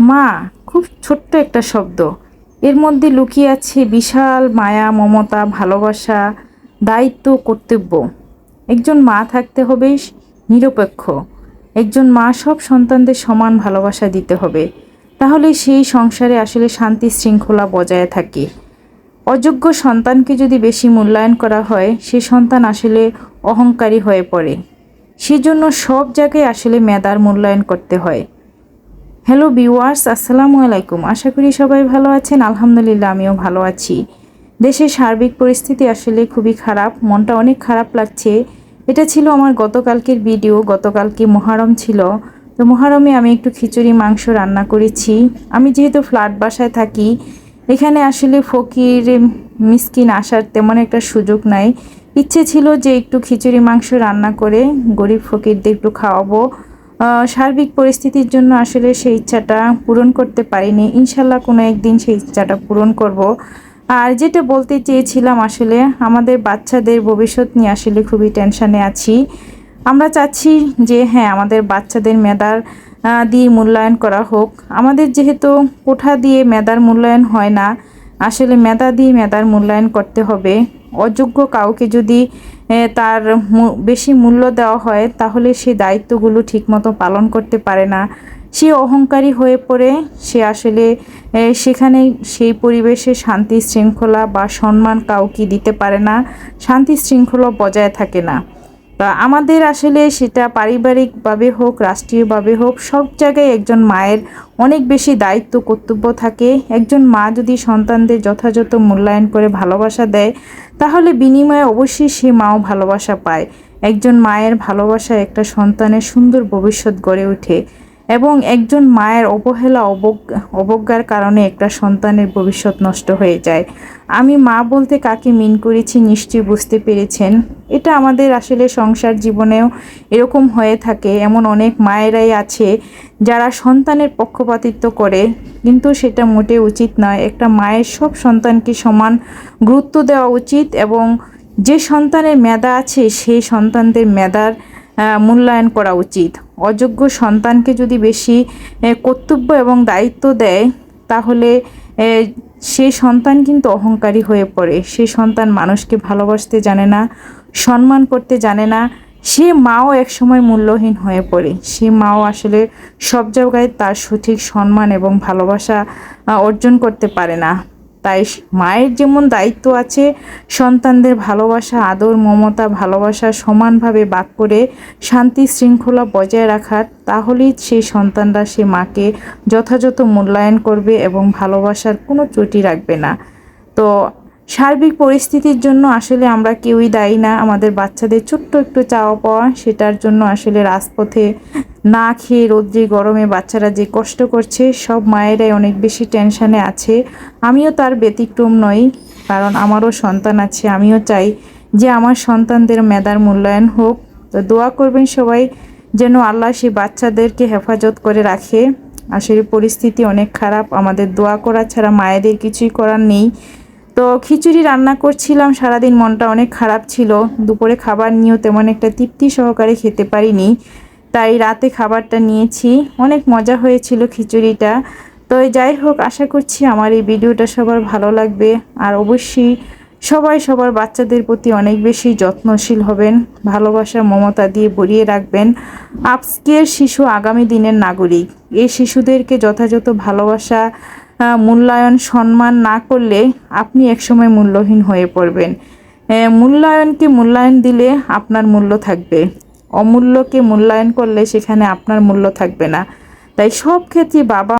মা, খুব ছোট্ট একটা শব্দ। এর মধ্যে লুকিয়ে আছে বিশাল মায়া, মমতা, ভালোবাসা, দায়িত্ব, কর্তব্য। একজন মা থাকতে হবে নিরপেক্ষ। একজন মা সব সন্তানদের সমান ভালোবাসা দিতে হবে। তাহলে সেই সংসারে আসলে শান্তি শৃঙ্খলা বজায় থাকে। অযোগ্য সন্তানকে যদি বেশি মূল্যায়ন করা হয়, সে সন্তান আসলে অহংকারী হয়ে পড়ে। সেজন্য সব জায়গায় আসলে মেধার মূল্যায়ন করতে হয়। হ্যালো ভিউয়ার্স, আসসালামু আলাইকুম। আশা করি সবাই ভালো আছেন। আলহামদুলিল্লাহ, আমিও ভালো আছি। দেশের সার্বিক পরিস্থিতি আসলে খুবই খারাপ। মনটা অনেক খারাপ লাগছে। এটা ছিল আমার গতকালকের ভিডিও। গতকালকে মহারম ছিল? তো মহারমে আমি একটু খিচুড়ি, মাংস রান্না করেছি। আমি যেহেতু ফ্ল্যাট বাসায় থাকি, এখানে আসলে ফকির, মিসকিন আসার তেমন একটা সুযোগ নাই। ইচ্ছে ছিল যে একটু খিচুড়ি, মাংস রান্না করে গরিব ফকিরদের একটু খাওয়াবো। সার্বিক পরিস্থিতির জন্য আসলে সেই ইচ্ছাটা পূরণ করতে পারিনি। ইনশাল্লাহ কোনো একদিন সেই ইচ্ছাটা পূরণ করব। আর যেটা বলতে চেয়েছিলাম আসলে আমাদের বাচ্চাদের ভবিষ্যৎ নিয়ে আসলে খুবই টেনশানে আছি। আমরা চাচ্ছি যে হ্যাঁ আমাদের বাচ্চাদের আহ, দিয়ে মূল্যায়ন করা হোক। আমাদের যেহেতু কোঠা দিয়ে মেধার মূল্যায়ন হয় না আসলে মেধা দিয়ে মেধার মূল্যায়ন করতে হবে। অযোগ্য কাউকে যদি তার বেশি মূল্য দেওয়া হয়, তাহলে সে দায়িত্বগুলো ঠিকমতো পালন করতে পারে না। সে অহংকারী হয়ে পড়ে, সে আসলে সেখানে সেই পরিবেশে শান্তি শৃঙ্খলা বা সম্মান কাউকে দিতে পারে না, শান্তি শৃঙ্খলা বজায় থাকে না। আমাদের আসলে সেটা পারিবারিকভাবে হোক, রাষ্ট্রীয়ভাবে হোক, সব জায়গায় একজন মায়ের অনেক বেশি দায়িত্ব, কর্তব্য থাকে। একজন মা যদি সন্তানদের যথাযথ মূল্যায়ন করে ভালোবাসা দেয়, তাহলে বিনিময়ে অবশ্যই সে মাও ভালোবাসা পায়। একজন মায়ের ভালোবাসা একটা সন্তানের সুন্দর ভবিষ্যৎ গড়ে ওঠে এবং একজন মায়ের অবহেলা অবজ্ঞা অবজ্ঞার কারণে একটা সন্তানের ভবিষ্যৎ নষ্ট হয়ে যায়। আমি মা বলতে কাকে মিন করেছি নিশ্চয়ই বুঝতে পেরেছেন। এটা আমাদের আসলে সংসার জীবনেও এরকম হয়ে থাকে। এমন অনেক মায়েরাই আছে যারা সন্তানের পক্ষপাতিত্ব করে, কিন্তু সেটা মোটে উচিত নয়। একটা মায়ের সব সন্তানকে সমান গুরুত্ব দেওয়া উচিত এবং যে সন্তানের মেধা আছে, সেই সন্তানদের মেধার মূল্যায়ন করা উচিত। অযোগ্য সন্তানকে যদি বেশি কর্তব্য এবং দায়িত্ব দেয়, তাহলে সেই সন্তান কিন্তু অহংকারী হয়ে পড়ে। সেই সন্তান মানুষকে ভালোবাসতে জানে না সম্মান করতে জানে না, সে মাও একসময় মূল্যহীন হয়ে পড়ে। সে মাও আসলে সব জায়গায় তার সঠিক সম্মান এবং ভালোবাসা অর্জন করতে পারে না। তাই মায়ের যেমন দায়িত্ব আছে, সন্তানদের ভালোবাসা, আদর, মমতা, ভালোবাসা সমানভাবে বাক করে শান্তি শৃঙ্খলা বজায় রাখার, তাহলেই সেই সন্তানরা সে মাকে যথাযথ মূল্যায়ন করবে এবং ভালোবাসার কোনো ত্রুটি রাখবে না। তো সার্বিক পরিস্থিতির জন্য আসলে আমরা কেউই দায়ী না। আমাদের বাচ্চাদের ছোট্ট একটু চাওয়া পাওয়া, সেটার জন্য আসলে রাজপথে না খেয়ে রোদ্রে গরমে বাচ্চারা যে কষ্ট করছে, সব মায়েরাই অনেক বেশি টেনশানে আছে। আমিও তার ব্যতিক্রম নই, কারণ আমারও সন্তান আছে। আমিও চাই যে আমার সন্তানদের মেধার মূল্যায়ন হোক। তো দোয়া করবেন সবাই যেন আল্লাহ সেই বাচ্চাদেরকে হেফাজত করে রাখে। আসলে পরিস্থিতি অনেক খারাপ। আমাদের দোয়া করা ছাড়া মায়েদের কিছুই করার নেই। তো খিচুড়ি রান্না করছিলাম, সারাদিন মনটা অনেক খারাপ ছিল। দুপুরে খাবার নিয়েও তেমন একটা তৃপ্তি সহকারে খেতে পারিনি। তাই রাতে খাবারটা নিয়েছি। অনেক মজা হয়েছিল খিচুড়িটা। তো যাই হোক, আশা করছি আমার এই ভিডিওটা সবার ভালো লাগবে। আর অবশ্যই সবাই সবার বাচ্চাদের প্রতি অনেক বেশি যত্নশীল হবেন। ভালোবাসা, মমতা দিয়ে ভরিয়ে রাখবেন আজকের শিশু আগামী দিনের নাগরিক। এই শিশুদেরকে যথাযথ ভালোবাসা মূল্যায়ন সম্মান না করলে আপনি একসময় মূল্যহীন হয়ে পড়বেন। মূল্যায়নকে মূল্যায়ন দিলে আপনার মূল্য থাকবে। অমূল্যকে মূল্যায়ন করলে সেখানে আপনার মূল্য থাকবে না। তাই সব ক্ষেত্রে বাবা